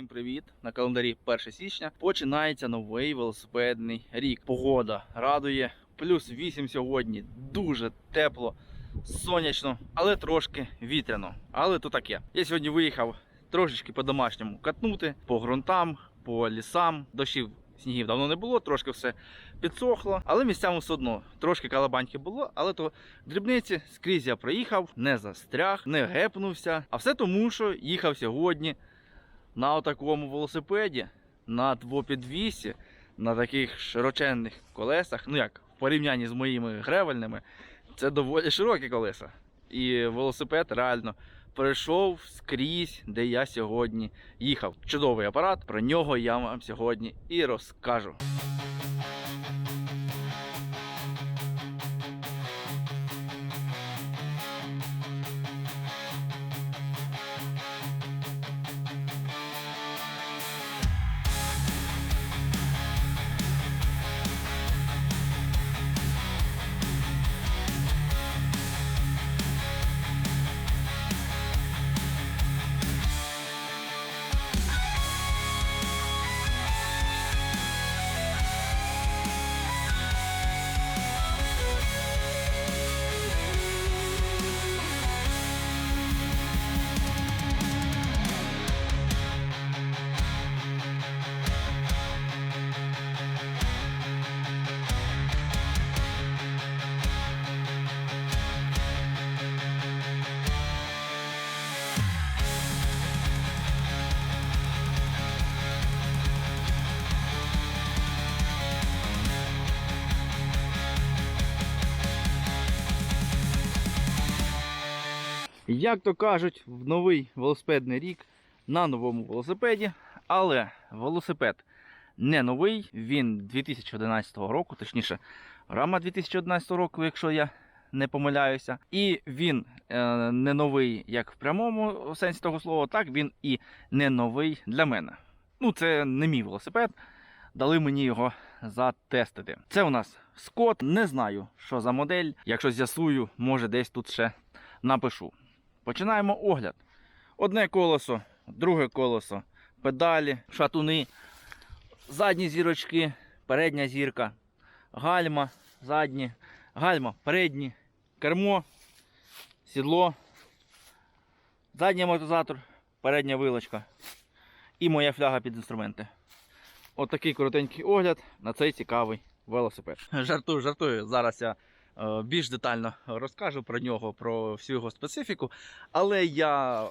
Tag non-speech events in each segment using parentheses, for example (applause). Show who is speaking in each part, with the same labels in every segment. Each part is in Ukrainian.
Speaker 1: Всім привіт! На календарі 1 січня починається новий велосипедний рік. Погода радує. Плюс 8 сьогодні. Дуже тепло, сонячно, але трошки вітряно. Але то таке. Я сьогодні виїхав трошечки по-домашньому катнути по ґрунтам, по лісам. Дощів снігів давно не було, трошки все підсохло, але місцями все одно трошки калабаньки було, але то дрібниці скрізь я проїхав, не застряг, не гепнувся. А все тому, що їхав сьогодні на отакому велосипеді, на двопідвісі, на таких широченних колесах. Ну як в порівнянні з моїми гревельними, це доволі широкі колеса. І велосипед реально пройшов скрізь, де я сьогодні їхав. Чудовий апарат, про нього я вам сьогодні і розкажу. Як то кажуть, в новий велосипедний рік на новому велосипеді, але велосипед не новий, він 2011 року, точніше, рама 2011 року, якщо я не помиляюся. І він е, не новий як в прямому сенсі того слова, так він і не новий для мене. Ну, це не мій велосипед. Дали мені його затестити. Це у нас Скот. Не знаю, що за модель. Якщо з'ясую, може десь тут ще напишу. Починаємо огляд. Одне колесо, друге колесо, педалі, шатуни, задні зірочки, передня зірка, гальма, задні, гальма, передні, кермо, сідло, задній амортизатор, передня вилочка і моя фляга під інструменти. Отакий коротенький огляд на цей цікавий велосипед. Жартую, жартую. Зараз я більш детально розкажу про нього, про всю його специфіку. Але я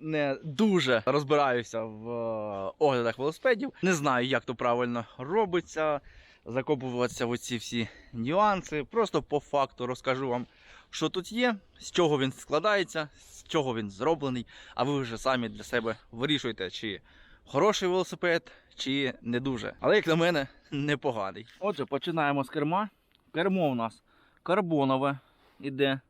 Speaker 1: не дуже розбираюся в е, оглядах велосипедів. Не знаю, як то правильно робиться. Закопуватися в оці всі нюанси. Просто по факту розкажу вам, що тут є, з чого він складається, з чого він зроблений. А ви вже самі для себе вирішуєте, чи хороший велосипед, чи не дуже. Але, як на мене, непоганий. Отже, починаємо з керма. Кермо у нас карбонове іде.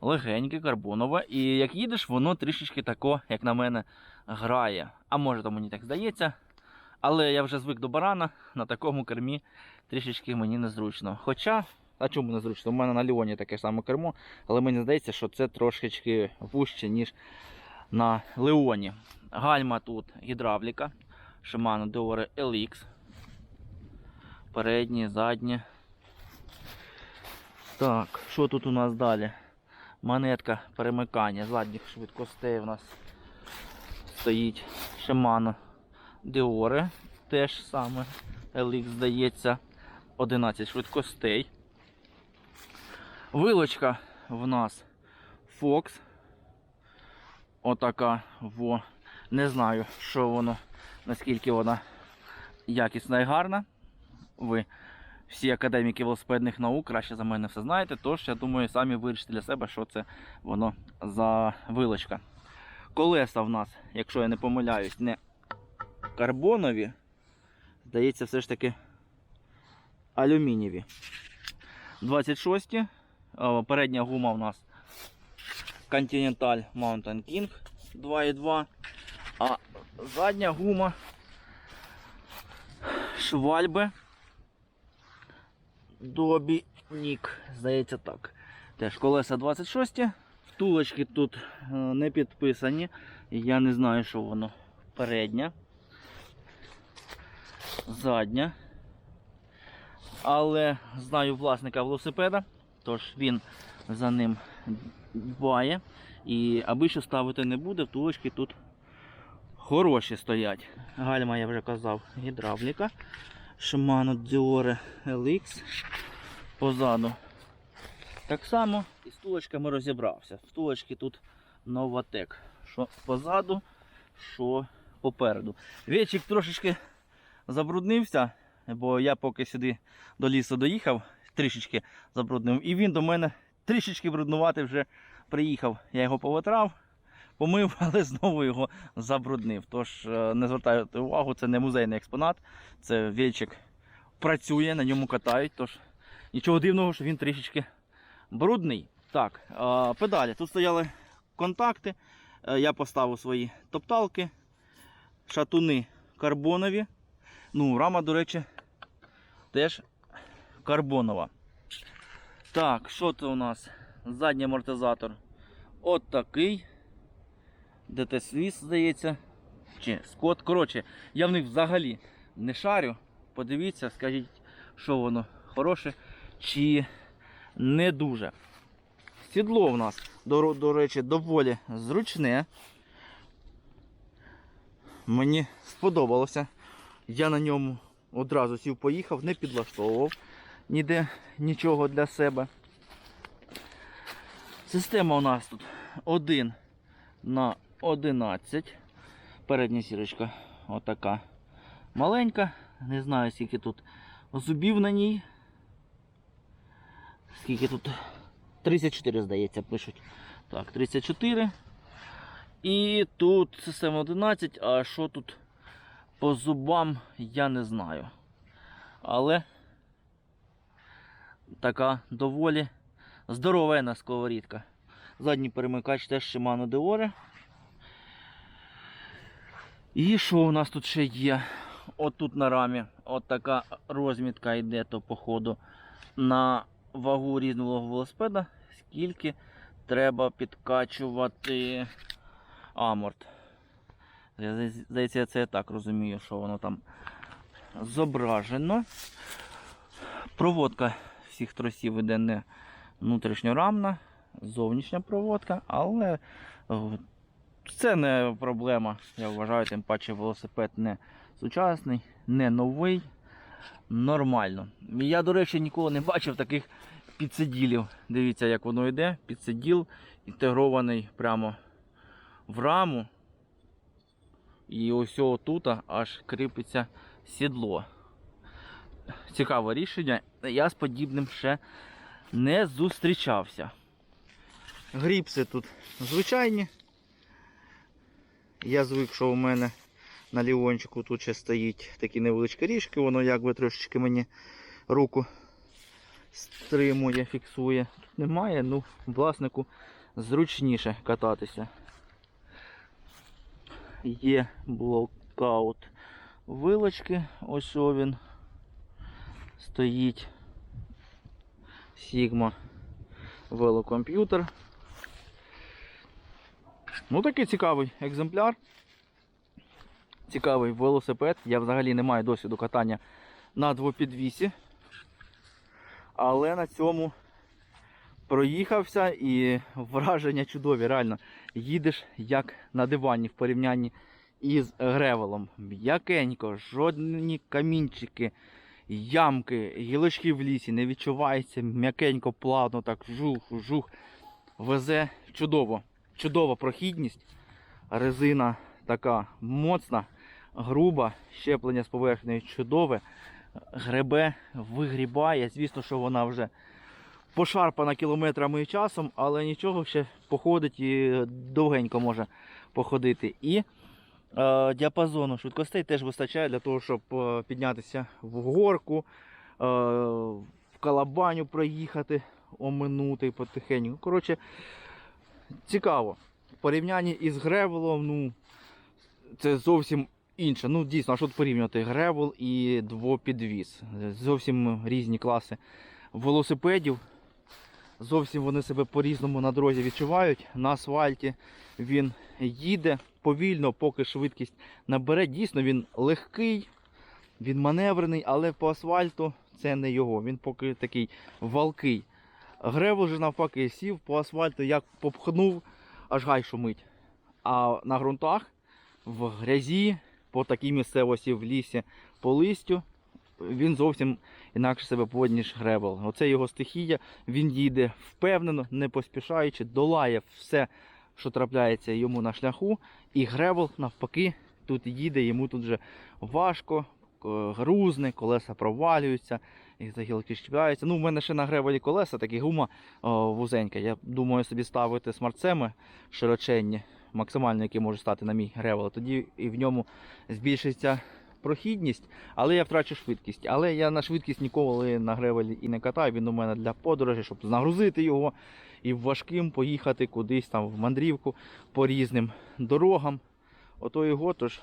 Speaker 1: Легеньке, карбонове. І як їдеш, воно трішечки тако, як на мене, грає. А може то мені так здається. Але я вже звик до барана, на такому кермі трішечки мені незручно. Хоча, а чому незручно? У мене на Ліоні таке саме кермо, але мені здається, що це трошечки вужче, ніж на Леоні. Гальма тут гідравліка. Shimano Deore LX. Передні, задні. Так, що тут у нас далі? Монетка перемикання задніх швидкостей у нас стоїть Shimano Deore. Теж саме LX здається. 11 швидкостей. Вилочка в нас Fox. Отака во. Не знаю, що воно, наскільки вона якісна і гарна. Ви всі академіки велосипедних наук краще за мене все знаєте, тож я думаю, самі вирішите для себе, що це воно за вилочка. Колеса в нас, якщо я не помиляюсь, не карбонові. Здається, все ж таки алюмінієві. 26. О, Передня гума у нас Continental Mountain King 2.2. А задня гума Швальбе Добі Нік. Здається так. Теж колеса 26. Втулочки тут е, не підписані. Я не знаю, що воно. Передня. Задня. Але знаю власника велосипеда, тож він за ним дбає. І аби що ставити не буде, втулочки тут хороші стоять. Гальма, я вже казав, гідравліка. Shimano Diore LX. Позаду. Так само і з втулочками розібрався. Втулочки тут Novatec. Що позаду, що попереду. Вічик трошечки забруднився, бо я поки сюди до лісу доїхав, трішечки забруднив. І він до мене трішечки бруднувати вже приїхав. Я його повитрав, помив, але (laughs) знову його забруднив. Тож е, не звертайте увагу, це не музейний експонат, це вільчик працює, на ньому катають. Тож нічого дивного, що він трішечки брудний. Так, е, педалі. Тут стояли контакти. Е, Я поставив свої топталки, шатуни карбонові. Ну, рама, до речі, теж карбонова. Так, що це у нас? Задній амортизатор. От такий. ДТ Свіс, здається. Чи Скот. Коротше, я в них взагалі не шарю. Подивіться, скажіть, що воно хороше чи не дуже. Сідло в нас, до, до речі, доволі зручне. Мені сподобалося. Я на ньому одразу сів поїхав, не підлаштовував ніде нічого для себе. Система у нас тут 1 на 11. Передня сірочка отака маленька. Не знаю, скільки тут зубів на ній. Скільки тут? 34, здається, пишуть. Так, 34. І тут система 11, а що тут по зубам, я не знаю. Але така доволі здоровена сковорідка. Задній перемикач теж Shimano Deore. І що у нас тут ще є? От тут на рамі от така розмітка йде, то походу на вагу різного велосипеда, скільки треба підкачувати аморт. Здається, це я так розумію, що воно там зображено. Проводка всіх тросів іде не внутрішньорамна, зовнішня проводка, але це не проблема. Я вважаю, тим паче велосипед не сучасний, не новий. Нормально. Я, до речі, ніколи не бачив таких підсиділів. Дивіться, як воно йде. Підсиділ інтегрований прямо в раму. І ось тут аж кріпиться сідло. Цікаве рішення. Я з подібним ще не зустрічався. Гріпси тут звичайні. Я звик, що у мене на ліончику тут ще стоїть такі невеличкі ріжки, воно якби трошечки мені руку стримує, фіксує. Тут немає, ну власнику зручніше кататися. Є блокаут вилочки, ось він стоїть. Sigma велокомп'ютер. Ну такий цікавий екземпляр. Цікавий велосипед. Я взагалі не маю досвіду катання на двопідвісі. Але на цьому проїхався і враження чудові. Реально їдеш як на дивані в порівнянні із гревелом. М'якенько, жодні камінчики, ямки, гілочки в лісі, не відчувається м'якенько, плавно, так жух, жух. Везе чудово. Чудова прохідність. Резина така моцна, груба, щеплення з поверхнею чудове. Гребе, вигрібає. Звісно, що вона вже пошарпана кілометрами і часом, але нічого ще походить і довгенько може походити. І е, діапазону швидкостей теж вистачає для того, щоб е, піднятися в горку, е, в калабаню проїхати, оминути потихеньку. Коротше, цікаво. В порівнянні із гревелом, ну, це зовсім інше. Ну, дійсно, а що порівнювати? Гревел і двопідвіз. Зовсім різні класи велосипедів. Зовсім вони себе по-різному на дорозі відчувають. На асфальті він їде повільно, поки швидкість набере. Дійсно, він легкий, він маневрений, але по асфальту це не його. Він поки такий валкий. Гревел же навпаки сів по асфальту, як попхнув, аж гай шумить. А на ґрунтах в грязі, по такій місцевості в лісі, по листю, він зовсім інакше себе поводить, ніж гребел. Оце його стихія, він їде впевнено, не поспішаючи, долає все, що трапляється йому на шляху. І гребел, навпаки, тут їде, йому тут вже важко, грузне, колеса провалюються, і за гілки щіпляються. Ну, в мене ще на гребелі колеса, такі гума о, вузенька. Я думаю собі ставити смарцеми широченні, максимально, які можуть стати на мій гревел. Тоді і в ньому збільшиться прохідність, але я втрачу швидкість. Але я на швидкість ніколи на гревелі і не катаю. Він у мене для подорожі, щоб нагрузити його і важким поїхати кудись там в мандрівку по різним дорогам. Ото його, тож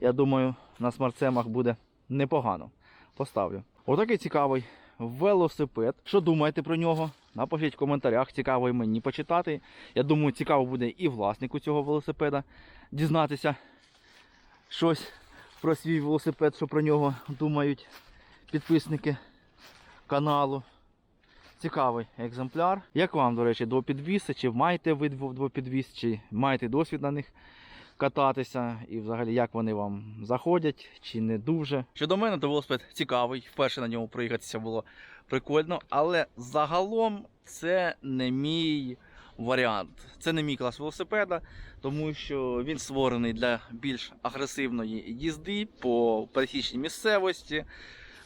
Speaker 1: я думаю, на смарцемах буде непогано. Поставлю. Отакий цікавий велосипед. Що думаєте про нього? Напишіть в коментарях, цікаво і мені почитати. Я думаю, цікаво буде і власнику цього велосипеда дізнатися щось про свій велосипед, що про нього думають підписники каналу. Цікавий екземпляр. Як вам, до речі, двопідвіси? Чи маєте ви дво- двопідвіс, чи маєте досвід на них кататися? І взагалі як вони вам заходять, чи не дуже? Щодо мене, то велосипед цікавий. Вперше на ньому проїхатися було прикольно, але загалом це не мій варіант. Це не мій клас велосипеда, тому що він створений для більш агресивної їзди по пересічній місцевості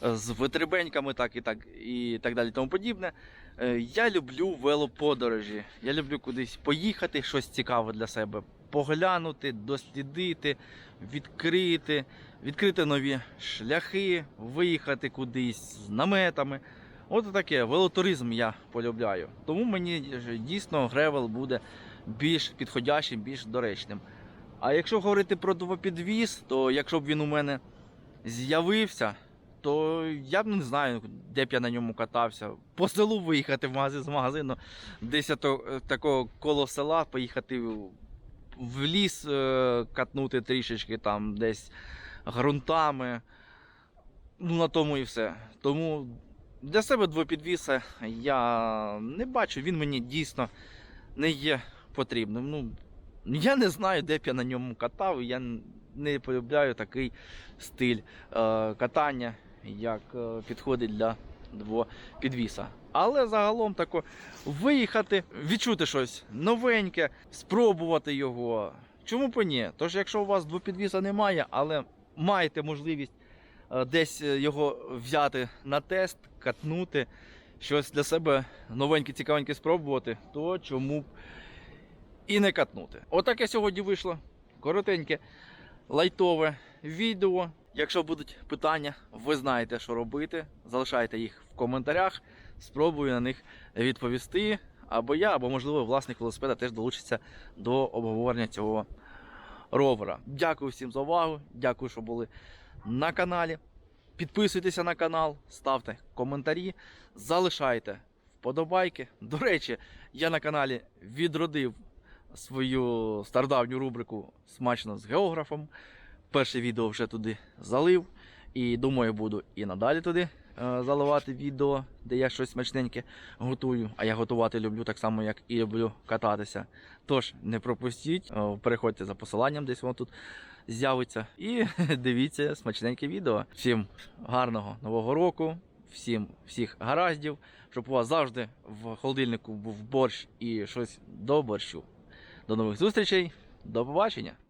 Speaker 1: з витребеньками, так і так і так далі. Тому подібне. Е, Я люблю велоподорожі. Я люблю кудись поїхати, щось цікаве для себе поглянути, дослідити, відкрити, відкрити нові шляхи, виїхати кудись з наметами. От таке велотуризм я полюбляю. Тому мені дійсно гревел буде більш підходящим, більш доречним. А якщо говорити про двопідвіз, то якщо б він у мене з'явився, то я б не знаю, де б я на ньому катався. По селу виїхати в магазин з магазину, десь такого коло села поїхати в- ліс, е, катнути трішечки там десь ґрунтами. Ну, на тому і все. Тому для себе двопідвіса я не бачу, він мені дійсно не є потрібним. Ну, я не знаю, де б я на ньому катав, я не полюбляю такий стиль е, катання, як е, підходить для двопідвіса. Але загалом тако виїхати, відчути щось новеньке, спробувати його. Чому б ні? Тож, якщо у вас двопідвіса немає, але маєте можливість е, десь е, його взяти на тест, катнути, щось для себе новеньке, цікавеньке спробувати, то чому б і не катнути. Отаке сьогодні вийшло. Коротеньке, лайтове відео. Якщо будуть питання, ви знаєте, що робити. Залишайте їх в коментарях. Спробую на них відповісти. Або я, або, можливо, власник велосипеда теж долучиться до обговорення цього ровера. Дякую всім за увагу. Дякую, що були на каналі. Підписуйтеся на канал, ставте коментарі, залишайте вподобайки. До речі, я на каналі відродив свою стародавню рубрику Смачно з географом. Перше відео вже туди залив. І думаю, буду і надалі туди е, заливати відео, де я щось смачненьке готую. А я готувати люблю так само, як і люблю кататися. Тож не пропустіть, е, переходьте за посиланням, десь воно тут з'явиться. І (laughs) дивіться смачненьке відео. Всім гарного нового року, всім всіх гараздів, щоб у вас завжди в холодильнику був борщ і щось до борщу. До нових зустрічей, до побачення!